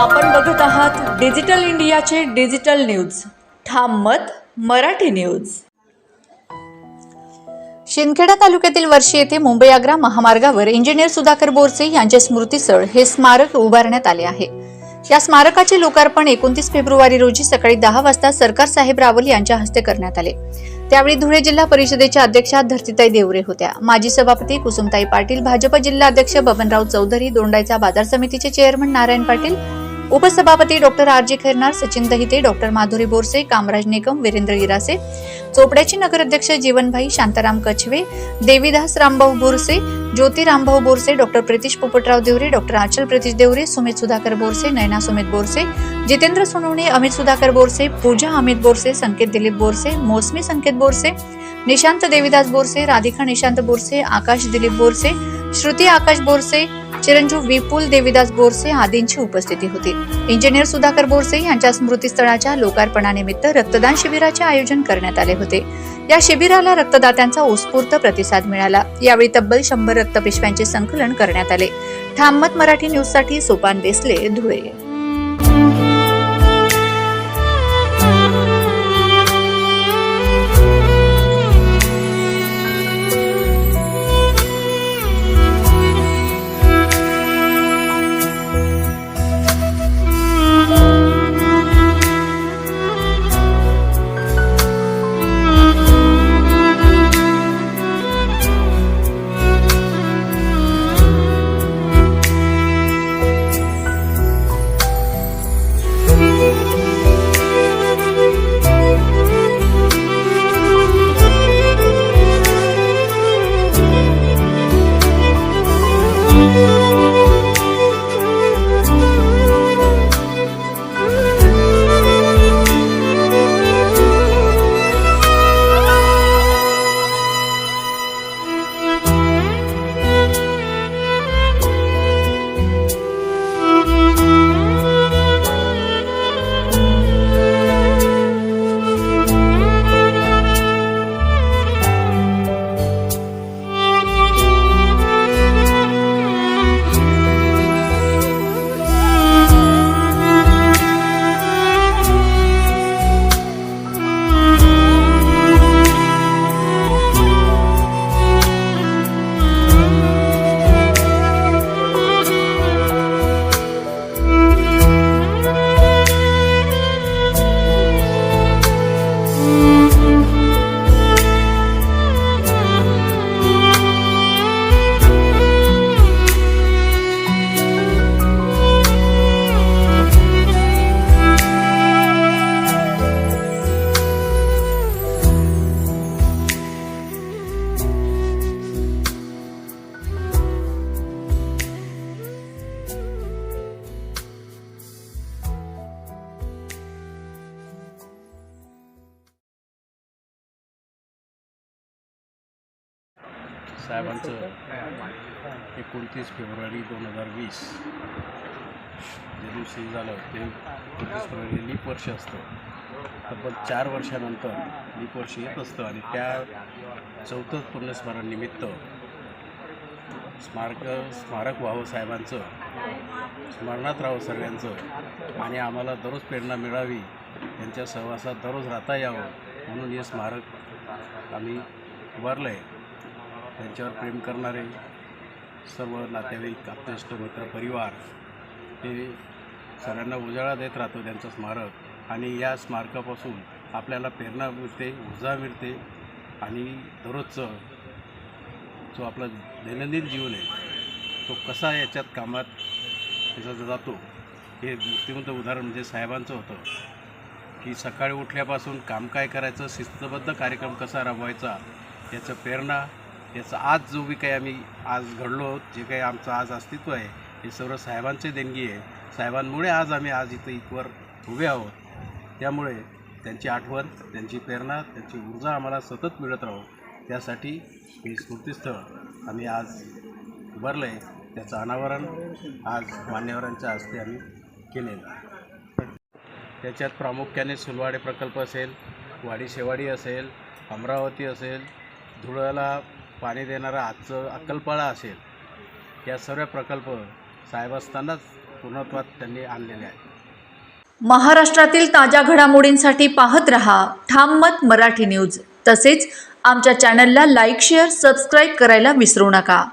आपण बघत आहात डिजिटल इंडियाचे डिजिटल न्यूज. ठाम मत मराठी न्यूज. शिंदखेडा तालुक्यातील वर्षी येथे मुंबई आग्रा महामार्गावर इंजिनियर सुधाकर बोरसे यांचे स्मृतीसळ हे स्मारक उभारण्यात आले आहे. या स्मारकाचे लोकार्पण एकोणतीस फेब्रुवारी रोजी सकाळी दहा वाजता सरकार साहेब रावल यांच्या हस्ते करण्यात आले. त्यावेळी धुळे जिल्हा परिषदेच्या अध्यक्षा धरतीताई देवरे होत्या. माजी सभापती कुसुमताई पाटील भाजप जिल्हा अध्यक्ष बबनराव चौधरी दोंडायचा बाजार समितीचे चेअरमन नारायण पाटील उपसभापती doctor R G Khairnar Sachin Dahite doctor Madhuri Borse Kamraj Nikam Virendra Girase चोपड्याचे नगराध्यक्ष जीवनभाई शांताराम कछवे देवीदास रामभाऊ बोरसे ज्योती रामभाऊ बोरसे डॉक्टर प्रितीश पोपटराव देवरे डॉक्टर आचल प्रितीश देवरे सुमित सुधाकर बोरसे नयना सुमित बोरसे जितेंद्र सोनवणे अमित सुधाकर बोरसे पूजा अमित बोरसे संकेत दिलीप बोरसे मोसमी संकेत बोरसे निशांत देवीदास बोरसे राधिका निशांत बोरसे आकाश दिलीप बोरसे श्रुती आकाश बोरसे चिरंजीव विपुल देवीदास बोरसे आदींची उपस्थिती होती. इंजिनियर सुधाकर बोरसे यांच्या स्मृतीस्थळाच्या लोकार्पणानिमित्त रक्तदान शिबिराचे आयोजन करण्यात आले होते. या शिबिराला रक्तदात्यांचा उत्स्फूर्त प्रतिसाद मिळाला. यावेळी तब्बल शंभर रक्तपिशव्यांचे संकलन करण्यात आले. ठाममत मराठी न्यूजसाठी सोपान देसले धुळे. Música साहेबांचं एकोणतीस फेब्रुवारी दोन हजार वीस ज्या दिवशी झालं ते एकोणतीस फेब्रुवारी लीप वर्ष असतं तब्बल चार वर्षानंतर लीप वर्ष येत असतं आणि त्या चौथं पुण्यस्मरण निमित्त स्मारक स्मारक व्हावं साहेबांचं स्मरणात राहावं सर्वांचं आणि आम्हाला दररोज प्रेरणा मिळावी यांच्या सहवासात दररोज राहता यावं म्हणून हे स्मारक आम्ही उभारलं आहे त्यांच्यावर प्रेम करणारे सर्व नातेवाईक आप्तेष्ट मित्र परिवार हे सगळ्यांना उजाळा देत राहतो त्यांचं स्मारक. आणि या स्मारकापासून आपल्याला प्रेरणा मिळते ऊर्जा मिळते आणि दररोजचं जो आपला दैनंदिन जीवन आहे तो कसा याच्यात कामात त्याचा जातो हे मूर्तिमंत उदाहरण म्हणजे साहेबांचं होतं की सकाळी उठल्यापासून काम काय करायचं शिस्तबद्ध कार्यक्रम कसा राबवायचा याचं प्रेरणा याचा आज जो बी काही आम्ही आज घडलो जे काही आमचं आज अस्तित्व आहे हे सर्व साहेबांचे देणगी आहे. साहेबांमुळे आज आम्ही आज इथं इथवर उभे आहोत. त्यामुळे त्यांची आठवण त्यांची प्रेरणा त्यांची ऊर्जा आम्हाला सतत मिळत राहो. त्यासाठी हे स्मृतीस्थळ आम्ही आज उभारलं आहे त्याचं अनावरण आज मान्यवरांच्या हस्ते आम्ही केलेलं आहे. त्याच्यात प्रामुख्याने सुलवाडे प्रकल्प असेल वाडी शेवाडी असेल अमरावती असेल धुळ्याला पाणी देणारा आजचं अक्कलपाळा असेल या सर्व प्रकल्प साहेब असतानाच पूर्णत्वात त्यांनी आणलेले आहे महाराष्ट्रातील ताज्या घडामोडींसाठी पाहत रहा ठाम मत मराठी न्यूज. तसेच आमच्या चॅनलला लाईक शेअर सबस्क्राईब करायला विसरू नका.